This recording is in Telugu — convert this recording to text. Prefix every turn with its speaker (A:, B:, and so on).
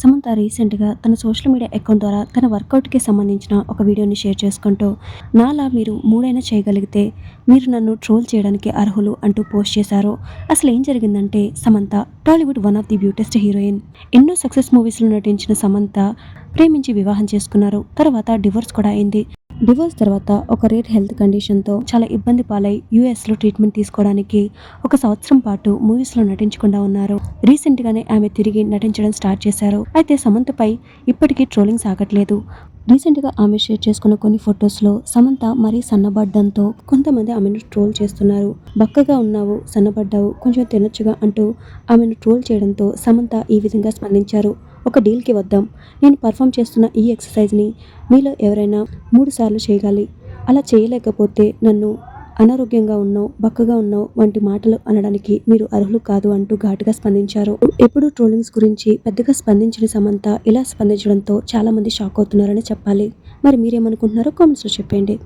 A: సమంత రీసెంట్గా తన సోషల్ మీడియా అకౌంట్ ద్వారా తన వర్కౌట్కి సంబంధించిన ఒక వీడియోని షేర్ చేసుకుంటూ నాలా మీరు మూడైనా చేయగలిగితే మీరు నన్ను ట్రోల్ చేయడానికి అర్హులు అంటూ పోస్ట్ చేశారు. అసలు ఏం జరిగిందంటే Samantha Tollywood one of the beautest heroine. ఎన్నో సక్సెస్ మూవీస్లో నటించిన సమంత ప్రేమించి వివాహం చేసుకున్నారు. తర్వాత డివోర్స్ కూడా అయింది. డివోర్స్ తర్వాత ఒక రేర్ హెల్త్ కండిషన్తో చాలా ఇబ్బంది పాలై యూఎస్లో ట్రీట్మెంట్ తీసుకోవడానికి ఒక సంవత్సరం పాటు మూవీస్లో నటించకుండా ఉన్నారు. రీసెంట్గానే ఆమె తిరిగి నటించడం స్టార్ట్ చేశారు. అయితే సమంతపై ఇప్పటికీ ట్రోలింగ్ సాగట్లేదు. రీసెంట్గా ఆమె షేర్ చేసుకున్న కొన్ని ఫొటోస్లో సమంత మరీ సన్నబడ్డంతో కొంతమంది ఆమెను ట్రోల్ చేస్తున్నారు. బక్కగా ఉన్నావు సన్నబడ్డావు కొంచెం తినొచ్చుగా అంటూ ఆమెను ట్రోల్ చేయడంతో సమంత ఈ విధంగా స్పందించారు. ఒక డీల్కి వద్దాం. నేను పర్ఫామ్ చేస్తున్న ఈ ఎక్సర్సైజ్ని మీలో ఎవరైనా మూడు సార్లు చేయగాలి అలా చేయలేకపోతే నన్ను అనారోగ్యంగా ఉన్నావు బక్కగా ఉన్నావు వంటి మాటలు అనడానికి మీరు అర్హులు కాదు అంటూ ఘాటుగా స్పందించారు. ఎప్పుడు ట్రోలింగ్స్ గురించి పెద్దగా స్పందించిన సమంత ఇలా స్పందించడంతో చాలా మంది షాక్ అవుతున్నారని చెప్పాలి. మరి మీరేమనుకుంటున్నారో కామెంట్స్లో చెప్పండి.